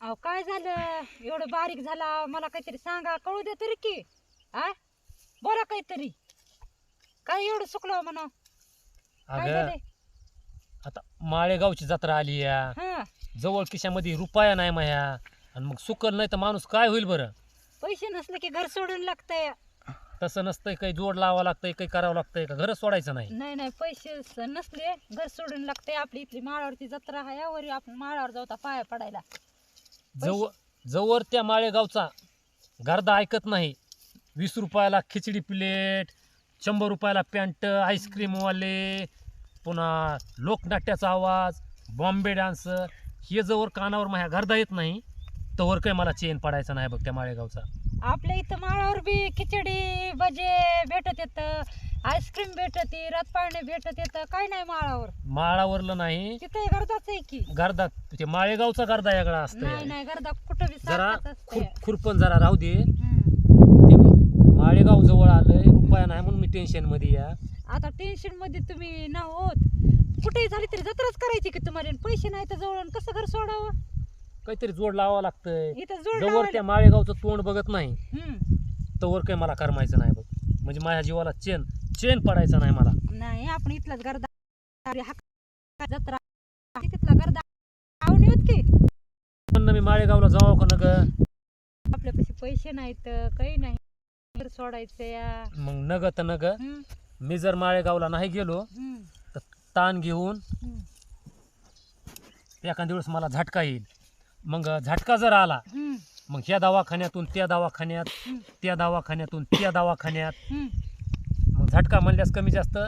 अहो काय झालं? एवढं बारीक झाला. मला काहीतरी सांगा. कळू दे तरी की. आ बोला काहीतरी. काय एवढं सुकलं म्हणा? काय अगं झालंय आता माळेगावची जत्रा आली या. हा. जवळ खिशामध्ये रुपया नाही माया. आणि मग सुकल नाही तर माणूस काय होईल बरं? पैसे नसले की घर सोडून लागतंय. तसं नसतंय काही जोड लावावं लागतंय काही करावं लागतंय का? घरच सोडायचं नाही. नाही नाही. पैसे स- नसले घर सोडून लागतंय. आपली इथली माळावरची जत्रा आहे. यावर आपण माळावर जाऊ आता पाया पडायला. जव जवळ त्या माळेगावचा गर्दा ऐकत नाही. वीस रुपयाला खिचडी प्लेट शंभर रुपयाला पॅन्ट आईस्क्रीमवाले पुन्हा लोकनाट्याचा आवाज बॉम्बे डान्स हे जवळ कानावर माझ्या गर्दा येत नाही. तवर काही मला चेन पडायचा नाही बघ त्या माळेगावचा. आपल्या इथं माळावर बी खिचडी भजे भेटत येतं आईस्क्रीम भेटत रथपाळणे भेटत येतं काय नाही माळावर. माळावरलं नाही. तिथे गरजाच आहे की. गर्दा ते माळेगावचा गर्दा वेगळा नाही असतोय. नाही गर्दा कुठं बी जरा सारखंच असतंय. खुर खुरपण जरा राहू दे. हम्म. ते माळेगाव जवळ आलंय रुपया नाही म्हणून मी टेन्शनमध्ये या. आता टेन्शनमध्ये तुम्ही ना होत. कुठेही झाली तरी जत्राच करायची की तुम्हाला आणि पैसे नाही तर जवळ आणि कसं घर सोडावं? काहीतरी जोड लावावं लागतंय. इथं जोड जवळ लावायला- त्या माळेगावचं तोंड बघत नाही. हम्म. तवर काही मला करमायचं नाही बघ. म्हणजे माझ्या जीवाला चेन चेन पडायचा नाही मला. नाही आपण इथलाच गर्दा अरे हा जत्रा तिथला गर्दा आवून येत की? पण मी माळेगावला जाऊ का नग? आपल्यापाशी पैसे नाहीत काही नाही. घर सोडायचं या. मग नग तर नग. हम्म, मी जर माळेगावला नाही गेलो हम्म, तर ताण घेऊन हम्म, एखाद्या दिवस मला झटका येईल. मग झटका जर आला मग ह्या दवाखान्यातून त्या दवाखान्यात त्या दवाखान्यातून त्या दवाखान्यात. मग झटका म्हणल्यास कमी जास्त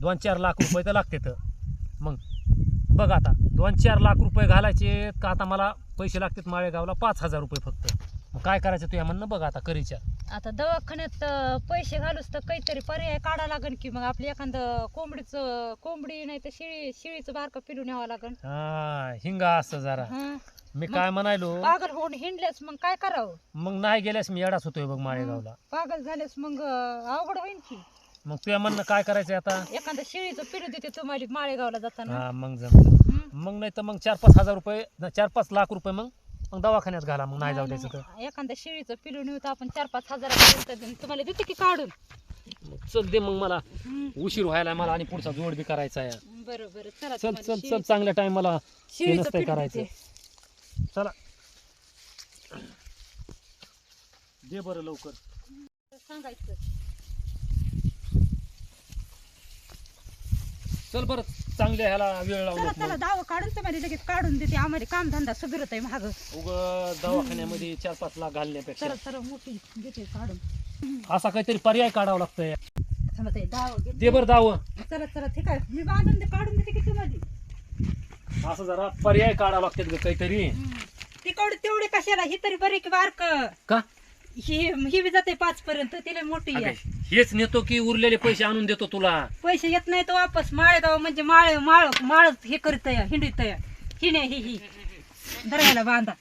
दोन चार लाख रुपये तर लागते तर मग बघ आता दोन चार लाख रुपये घालायचे का आता मला पैसे लागतात माळेगावला? पाच हजार रुपये फक्त. मग काय करायचं तू या म्हणणं? बघ आता करीच्या. आता दवाखान्यात अं, पैसे घालूस तर काहीतरी पर्याय काढा लागन की मग आपली एखादं कोंबडीचं कोंबडी नाही तर शिळी शिळीचं बारकं पिलून यावं लागन हा हिंगा असं जरा. हं. मी काय म्हणायलो? पागल होऊन हिंडल्यास मग काय करावं? मग नाही गेल्यास मी येडाच होतोय बघ माळेगावला. पागल झाल्यास मग अं, अवघड होईन की. मग तुझ्या म्हणणं काय करायचं आता? एखादं शिळीचं पिलू देते तुम्हाला माळेगावला जाताना. हा मग जमलं? मग नाही तर मग चार पाच हजार रुपये न, चार पाच लाख रुपये मग मग दवाखान्यात घाला मग नाही जाऊ द्यायचं तर. एखाद्या शिळीचं पिलू नेऊ तर आपण चार पाच हजारापर्यंत देईन. तुम्हाला देते की काढून. मग चल दे मग मला. उशीर व्हायला मला आणि पुढचा जोड बी करायचा आहे. बरं बरं चला चल तुम्हाला चल चांगल्या शिळीचं नसतंय पिलू करायचं. देते. चला. दे बरं लवकर. चल बरं चांगल्या ह्याला वेळ चला लावून दाव काढून लगेच काढून देते. आम्हाला सुधरत आहे महाग उग दवाखान्यामध्ये चार पाच लाख घालण्यापेक्षा. मोठी देते काढून. असा काहीतरी पर्याय काढावा लागतोय. चला ते दाव दे बरं दाव. चला चला ठीक आहे. मी बांधून ते काढून देते असं जरा पर्याय काढावा लागतात ग काहीतरी. तिकडे तेवढे कशाला? ही तरी बरी की. बारक का? ही ही बी जाते पाच पर्यंत तिला मोठी आहे. हेच नेतो की उरलेले पैसे आणून देतो तुला. पैसे येत नाही तर वापस माळेगाव म्हणजे माळ माळ माळ हे करीत हिंडीत हिने ही ही. धरायला बांधा.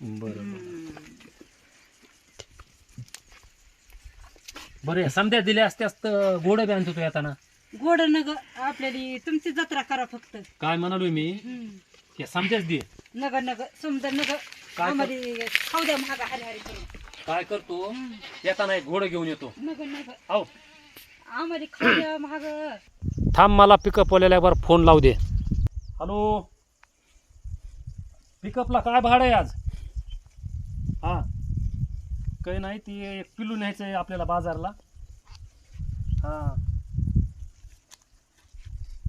बरं बरं. समध्या दिल्या असत्यास तर गोड बी आणतो तू येताना. गोड नग आपल्याला तुमची जत्रा करा फक्त. काय म्हणालोय मी? हम्म. ते समध्याच दे. नग नग सुंदर नग काय आम्हाला खाऊ द्या महागा हरी हरी करून काय करतो. येताना एक घोडं घेऊन येतो. नग नग हो आम्हाला खाऊ द्या महाग थांब मला पिकअप वाल्यावर फोन लावू दे. हॅलो? पिकअपला काय भाडं आहे आज? हा. काही नाही ती एक पिलू न्यायचं आहे आपल्याला बाजारला. हा.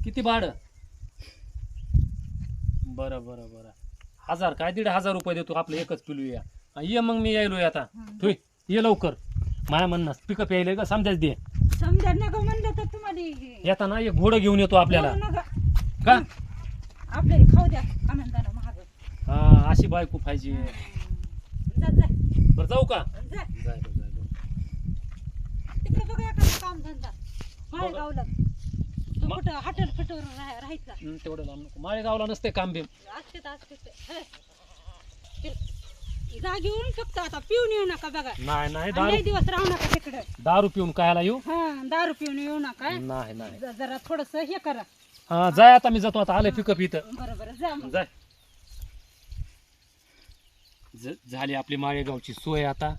किती भाडं? बरं बरं बरं. हजार काय दीड हजार रुपये देतो आपलं एकच पिलू या. हा, ये मग मी यायलो आता. तू ये लवकर. माया म्हणणं पिकअप यायला का समजाच दे. समजा नग म्हणलं तर तुम्हाला येताना एक घोडं घेऊन येतो आपल्याला. नग का? आपल्याला खाऊ द्या आनंदानं महाग. हा अशी बायको पाहिजे. जा जा. बरं जाऊ का? जा. जायलो जायलो. तिकडे बघा एखादं काम धंदा. तू मा- कुठं हॉटेल फटवर राहायचा? तेवढं लांब नको. माळेगावला नसते काम बिम. असते तर असते जागी येऊन फक्त आता. पिऊन येऊ नका बघा. नाही नाही आणि दारू दिवस राहू नका तिकडे. दारू पिऊन कायला येऊ? हा दारू पिऊन येऊ नका. नाही नाही. ज- जरा थोडस हे करा. हा जाय आता मी जातो. आता आले पिकअप इथं. बरं बरं जा मग. जाय. ज झाली आपली माळेगावची सोय आता.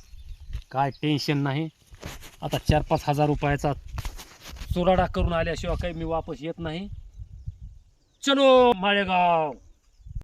काय टेन्शन नाही. आता चार पाच हजार रुपयाचा चुराडा करून आल्याशिवाय काही मी वापस येत नाही. चलो माळेगाव.